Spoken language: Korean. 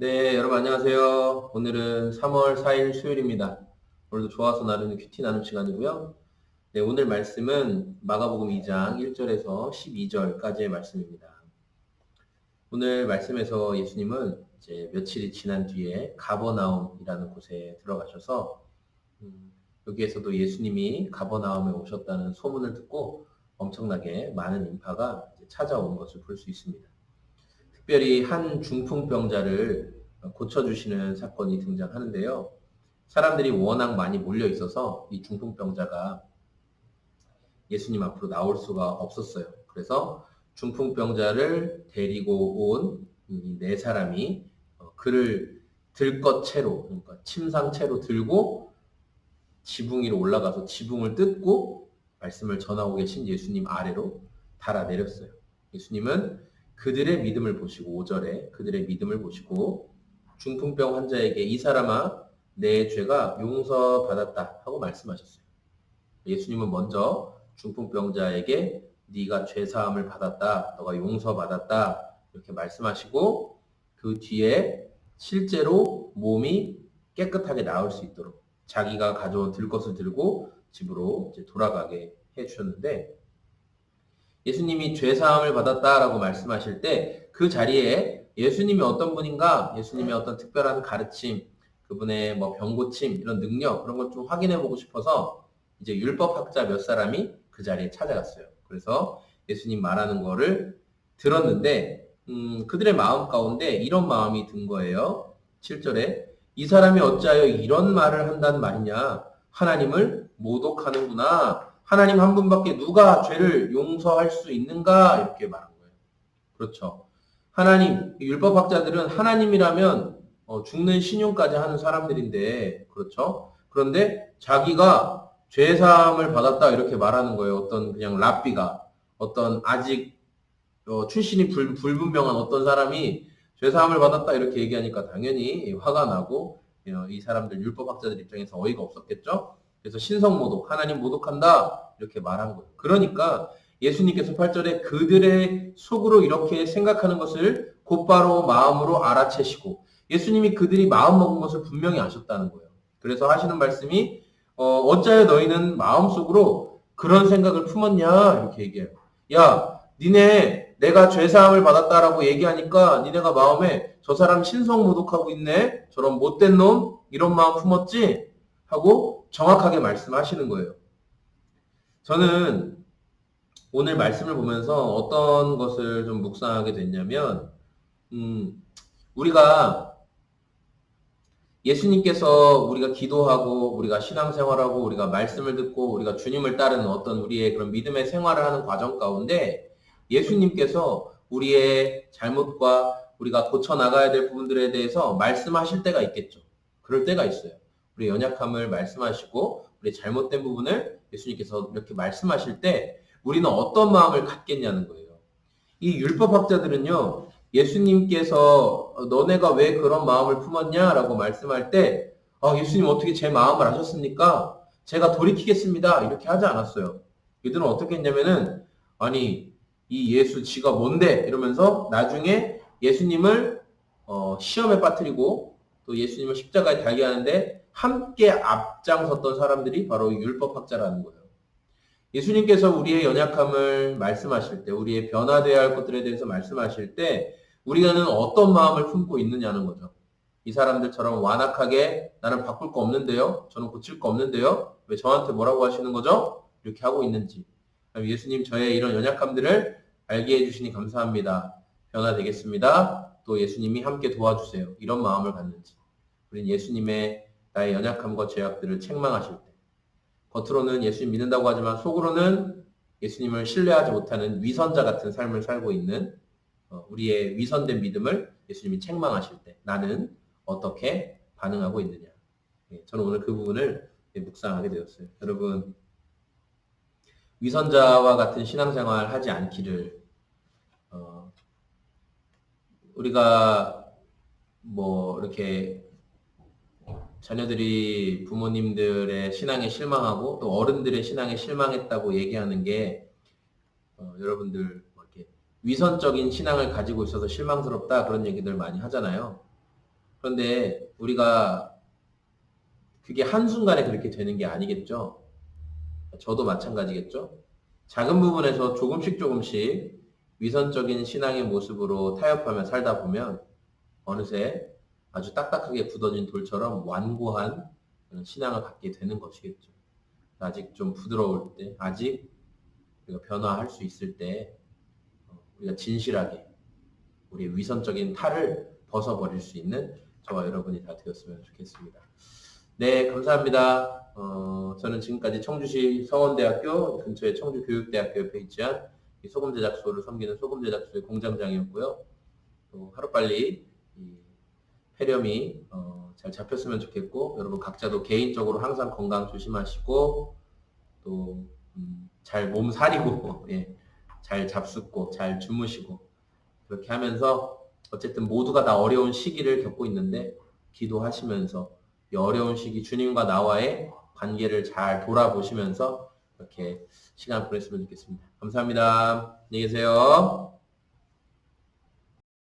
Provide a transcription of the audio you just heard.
네, 여러분 안녕하세요. 오늘은 3월 4일 수요일입니다. 오늘도 좋아서 나누는 큐티 나눔 시간이고요. 네, 오늘 말씀은 마가복음 2장 1절에서 12절까지의 말씀입니다. 오늘 말씀에서 예수님은 이제 며칠이 지난 뒤에 가버나움이라는 곳에 들어가셔서 음, 여기에서도 예수님이 가버나움에 오셨다는 소문을 듣고 엄청나게 많은 인파가 찾아온 것을 볼 수 있습니다. 특별히 한 중풍병자를 고쳐주시는 사건이 등장하는데요. 사람들이 워낙 많이 몰려 있어서 이 중풍병자가 예수님 앞으로 나올 수가 없었어요. 그래서 중풍병자를 데리고 온이네 사람이 어, 그를 들것 채로, 그러니까 침상 채로 들고 지붕 위로 올라가서 지붕을 뜯고 말씀을 전하고 계신 예수님 아래로 달아 내렸어요. 예수님은 그들의 믿음을 보시고 5절에 그들의 믿음을 보시고 중풍병 환자에게 이 사람아 내 죄가 용서받았다 하고 말씀하셨어요. 예수님은 먼저 중풍병자에게 네가 죄 사함을 받았다. 너가 용서받았다. 이렇게 말씀하시고 그 뒤에 실제로 몸이 깨끗하게 나올 수 있도록 자기가 가져온 들 것을 들고 집으로 돌아가게 해 주셨는데 예수님이 죄 사함을 받았다라고 말씀하실 때 그 자리에 예수님이 어떤 분인가, 예수님의 어떤 특별한 가르침, 그분의 뭐 병고침 이런 능력 그런 걸 좀 확인해 보고 싶어서 이제 율법학자 몇 사람이 그 자리에 찾아갔어요. 그래서 예수님 말하는 거를 들었는데 음, 그들의 마음 가운데 이런 마음이 든 거예요. 7절에 이 사람이 어찌하여 이런 말을 한다는 말이냐? 하나님을 모독하는구나. 하나님 한 분밖에 누가 죄를 용서할 수 있는가? 이렇게 말한 거예요. 그렇죠. 하나님, 율법학자들은 하나님이라면 어, 죽는 신용까지 하는 사람들인데, 그렇죠. 그런데 자기가 죄 사함을 받았다 이렇게 말하는 거예요. 어떤 그냥 랍비가 어떤 아직 어, 출신이 불, 불분명한 어떤 사람이 죄 사함을 받았다 이렇게 얘기하니까 당연히 화가 나고 어, 이 사람들 율법학자들 입장에서 어이가 없었겠죠. 그래서 신성 모독, 하나님 모독한다 이렇게 말한 거예요. 그러니까 예수님께서 8절에 그들의 속으로 이렇게 생각하는 것을 곧바로 마음으로 알아채시고 예수님이 그들이 마음 먹은 것을 분명히 아셨다는 거예요. 그래서 하시는 말씀이 어, 어찌하여 너희는 마음속으로 그런 생각을 품었냐 이렇게 얘기해요. 야, 니네 내가 죄사함을 받았다라고 얘기하니까 니네가 마음에 저 사람 신성 모독하고 있네. 저런 못된 놈 이런 마음 품었지 하고 정확하게 말씀하시는 거예요. 저는 오늘 말씀을 보면서 어떤 것을 좀 묵상하게 됐냐면, 음, 우리가 예수님께서 우리가 기도하고 우리가 신앙생활하고 우리가 말씀을 듣고 우리가 주님을 따르는 어떤 우리의 그런 믿음의 생활을 하는 과정 가운데 예수님께서 우리의 잘못과 우리가 고쳐 나가야 될 부분들에 대해서 말씀하실 때가 있겠죠. 그럴 때가 있어요. 우리 연약함을 말씀하시고 우리 잘못된 부분을 예수님께서 이렇게 말씀하실 때 우리는 어떤 마음을 갖겠냐는 거예요. 이 율법학자들은요, 예수님께서 너네가 왜 그런 마음을 품었냐라고 말씀할 때, 아, 예수님 어떻게 제 마음을 아셨습니까? 제가 돌이키겠습니다. 이렇게 하지 않았어요. 이들은 어떻게 했냐면은, 아니, 이 예수 지가 뭔데? 이러면서 나중에 예수님을 어, 시험에 빠뜨리고 또 예수님을 십자가에 달게 하는데 함께 앞장섰던 사람들이 바로 율법학자라는 거예요. 예수님께서 우리의 연약함을 말씀하실 때, 우리의 변화되어야 할 것들에 대해서 말씀하실 때, 우리는 어떤 마음을 품고 있느냐는 거죠. 이 사람들처럼 완악하게 나는 바꿀 거 없는데요? 저는 고칠 거 없는데요? 왜 저한테 뭐라고 하시는 거죠? 이렇게 하고 있는지. 예수님 저의 이런 연약함들을 알게 해주시니 감사합니다. 변화되겠습니다. 또 예수님이 함께 도와주세요. 이런 마음을 갖는지. 우린 예수님의 나의 연약함과 죄악들을 책망하실 때, 겉으로는 예수님 믿는다고 하지만 속으로는 예수님을 신뢰하지 못하는 위선자 같은 삶을 살고 있는 어, 우리의 위선된 믿음을 예수님이 책망하실 때 나는 어떻게 반응하고 있느냐. 예, 저는 오늘 그 부분을 묵상하게 되었어요. 여러분, 위선자와 같은 신앙생활 하지 않기를, 어, 우리가 뭐 이렇게 자녀들이 부모님들의 신앙에 실망하고 또 어른들의 신앙에 실망했다고 얘기하는 게 어, 여러분들 뭐 이렇게 위선적인 신앙을 가지고 있어서 실망스럽다 그런 얘기들 많이 하잖아요. 그런데 우리가 그게 한순간에 그렇게 되는 게 아니겠죠? 저도 마찬가지겠죠? 작은 부분에서 조금씩 조금씩 위선적인 신앙의 모습으로 타협하며 살다 보면 어느새 아주 딱딱하게 굳어진 돌처럼 완고한 신앙을 갖게 되는 것이겠죠. 아직 좀 부드러울 때, 아직 우리가 변화할 수 있을 때, 어, 우리가 진실하게 우리의 위선적인 탈을 벗어버릴 수 있는 저와 여러분이 다 되었으면 좋겠습니다. 네, 감사합니다. 어, 저는 지금까지 청주시 성원대학교 근처의 청주교육대학교 옆에 위치한 이 소금 제작소를 섬기는 소금 제작소의 공장장이었고요. 또 하루빨리 이 폐렴이 어, 잘 잡혔으면 좋겠고 여러분 각자도 개인적으로 항상 건강 조심하시고 또 잘 몸살이고 예, 잘 잡숫고 잘 주무시고 그렇게 하면서 어쨌든 모두가 다 어려운 시기를 겪고 있는데 기도하시면서 이 어려운 시기 주님과 나와의 관계를 잘 돌아보시면서 이렇게 시간 보냈으면 좋겠습니다. 감사합니다. 안녕히 계세요.